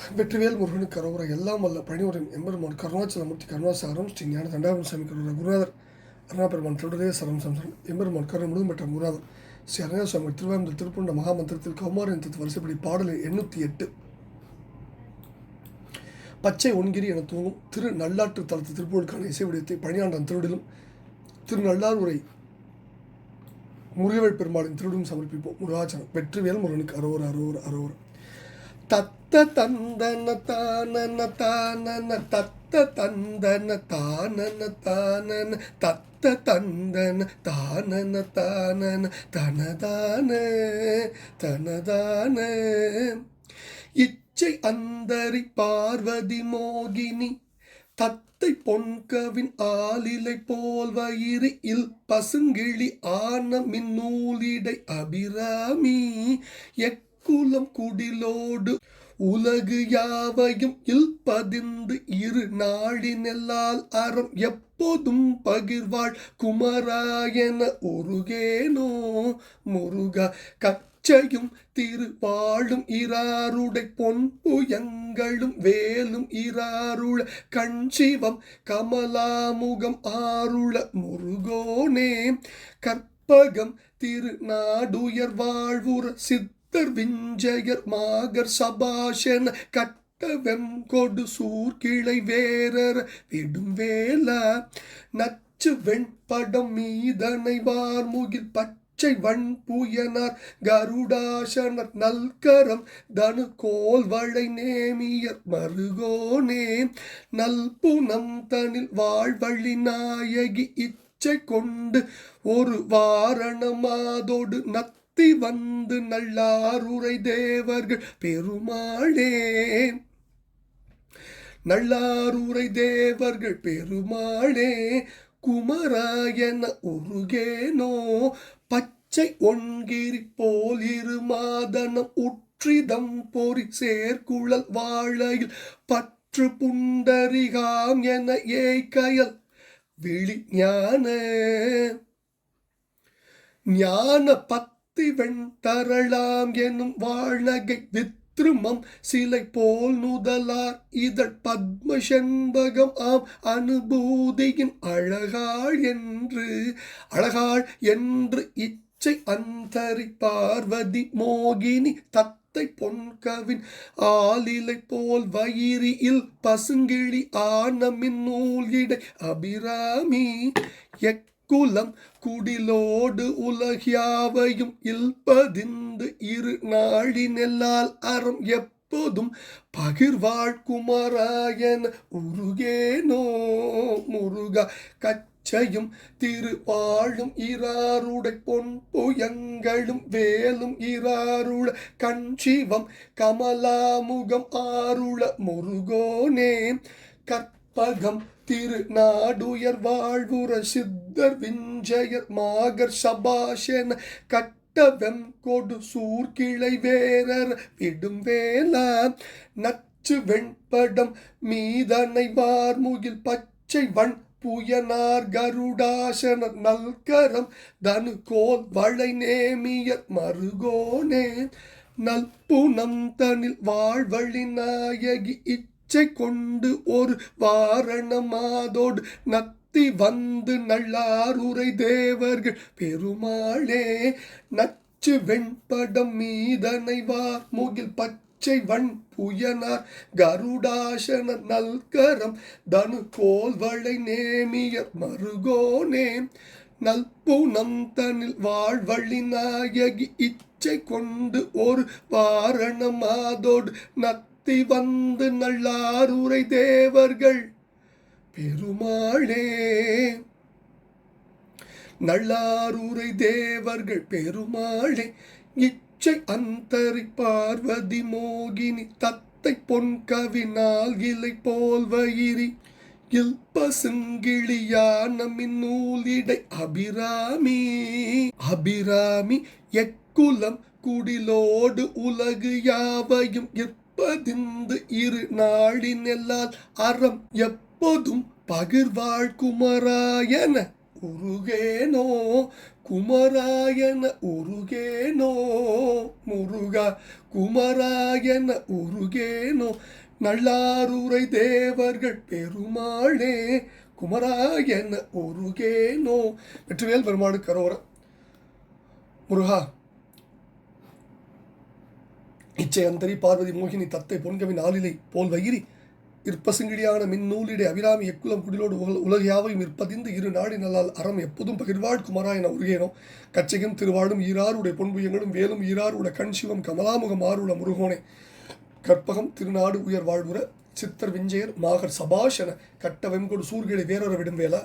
வெற்றிவேல் முருகனுக்கு கரோவர எல்லாம் வல்ல பணிவுடன் எம்பெருமான் கருணாச்சலமூர்த்தி கருணாசாரம் ஸ்ரீ ஞான தண்டாபுரம் சாமி கரோவர குருநாதர் அருணாபெருமான் தொடரே சரம் சம்சன் எம்பெருமான் கருணை முழுதும் பெற்ற குருநாதர். ஸ்ரீ அருணா சுவாமி திருவாரூர் திருப்பூண்ட மகாமந்திரத்தில் கௌமாரின் வரிசைப்படி பாடல் எண்ணூற்றி எட்டு. பச்சை ஒன்கிரி என தூங்கும் திரு நல்லாற்று தளத்து திருப்பூருக்கான இசை விடயத்தை பணியாண்டன் திருடிலும். திரு நல்லாரூரை முருகவேல் பெருமாளின் திருடும் சமர்ப்பிப்போம். முருகாச்சனம் வெற்றிவேல் முருகனுக்கு அரோர் அரோர் அரோர். தத்த தந்தன தானன தானன தத்த தந்தன தானன தானன தத்த தந்தன தானன தானன தனதான தனதான இச்சை அந்தரி பார்வதி மோகினி தத்தை பொன்கவின் ஆலிலை போல் வயிறு இல் பசுங்கிளி ஆன மின்னூலிடை அபிராமி எக்குலம் குடிலோடு உலகு யாவையும் இல் பதிந்து இரு நாடினெல்லால் அறம் எப்போதும் பகிர்வாள். குமராயன உருகேனோ முருகா கச்சையும் திருவாழும் இராருடை பொன் புயங்களும் வேலும் இராருள கண் சிவம் கமலாமுகம் ஆருள முருகோனே. கற்பகம் திருநாடுயர் வாழ்வுற சித்த சித்தர் விஞ்சயர் மாகர் சபாஷன கட்ட வெங்கொடு சூர்கிளை வேரர விடும் வேல நச்சு வெண்படம் மீதனை வார்முகில் பச்சை வண் புயனார் கருடாசனர் நல்கரம் தனு கோல் வளை நேமியர் மருகோனே நல்புனம் தனில் வாழ்வழி நாயகி இச்சை கொண்டு ஒரு வாரணமாதோடு நத் பக்தி வந்து நல்லாருரை தேவர்கள் பெருமாளே. நல்லாருரை தேவர்கள் பெருமாளே குமராயன உருகேனோ பச்சை ஒன்கிரி போல் இரு மாதனம் உற்றிதம் பொறி சேர்க்குழல் வாழையில் பற்று புண்டரிகாம் என ஏய்கயல் விழி ஞான. ஞான பத் வெண் தரளாம் எனும் வாழ்நகை வித்ருமம் சிலை போல் நுதலார். இதழ் பத்ம செண்பகம் ஆம் அனுபூதியின் அழகாள் என்று அழகாள் என்று இச்சை அந்தரி பார்வதி மோகினி தத்தை பொன்கவின் ஆலிலை போல் வயிறியில் பசுங்கிழி ஆனமின் நூல் இடை அபிராமி. எக் குலம் குடிலோடு உலகியாவையும் இல்பதிந்து இரு நாழினெல்லால் அறம் எப்போதும் பகிர்வாழ்குமராயன உருகேனோ. முருகா கச்சையும் திருவாழும் இராருடை பொன் புயங்களும் வேலும் இராருள கஞ்சிவம் கமலாமுகம் ஆருள முருகோனே. கற்பகம் திருநாடுயர் வாழ்வுற சித்த விஞ்சயர் மாகர் சபாஷன கட்டவெம் கொடு சூர்கிளை வேரர் விடும் வேல. நச்சு வெண்படம் மீதனை வார்முகில் பச்சை வண் புயனார் கருடாசனர் நல்கரம் தனு கோல் வளை நேமியர் மருகோனே. நல்புனம் தனில் வாழ்வழி நாயகி இச்சை கொண்டு ஒரு வாரணமாதோடு நத் நத்தி வந்து நல்லாருரை தேவர்கள். பெருமாளே நச்சு வெண்படம் மீதனை வார்முகில் பச்சை வண் புயனார். கருடாசன நல்கரம் தனு கோல்வளை நேமியர். மருகோனே நல்புனம் தனில் வாழ்வழி நாயகி. இச்சை கொண்டு ஒரு வாரணமாதோடு நத்தி வந்து நல்லாருரை தேவர்கள். பெருமாளே. நள்ளாரூரை தேவர்கள் பெருமாளே இச்சை அந்தரி பார்வதி மோகினி தத்தை பொன் கவினால் இலை போல் வயிறி இல்ப பசுங்கிளியான நூலிடை அபிராமி. அபிராமி எக்குலம் குடிலோடு உலகு யாவையும் எப்பதிந்து இரு நாளினெல்லால் அறம் எப் எப்போதும் பகிர்வாழ் குமராயன உருகேனோ குமராயன உருகேனோ முருகா குமராயன உருகேனோ நல்லாருரை தேவர்கள் பெருமாளே குமராயன உருகேனோ வெற்றிவேல் பெருமாடு கரோர. முருகா இச்சை அந்தரி பார்வதி மோகினி தத்தை பொன்கவின் ஆளிலை போல் வயிறி இற்பசுங்கிடியான மின்னூலிடை அபிராமி எக்குலம் குடிலோடு உல உலகியாவையும் இருப்பதிந்து இரு நாடி நல்லால் அறம் எப்போதும் பகிர்வாழ் குமரா என உருகேனோ. கச்சையும் திருவாடும் ஈராருடைய பொன்புயங்களும் வேலும் ஈராருடைய கண் சிவம் கமலாமுகம் ஆருள முருகோனே. கற்பகம் திருநாடு உயர் வாழ்வுற சித்தர் விஞ்சையர் மாகர் சபாஷ் என கட்ட வெண்கொடு சூர்களை வேறொரு விடும் வேளா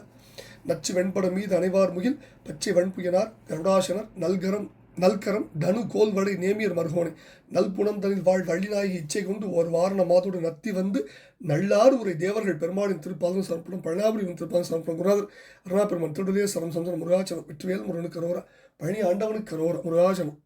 நச்சு வெண்பட மீது அனைவார் முகில் பச்சை வெண்புயனார் கருடாசனர் நல்கரம் நல்கரம் தனு கோல்வடை நேமியர் மருகோனை. நல்புணந்தனில் வாழ் வள்ளிநாயகி இச்சை கொண்டு ஒரு வாரண மாதோடு நத்தி வந்து நல்லாறு உரை தேவர்கள் பெருமாளின் திருப்பாதம் சமர்ப்பணம் பழனாபுரியின் திருப்பாதம் சமர்ப்பணம் குருநாதர் அருணா பெருமான் திருடலே சரம் சந்திரன் முருகாச்சனம் வெற்றிவேல் முருகனுக்கு கரோரா பழனி ஆண்டவனுக்கு கரோரா முருகாச்சனம்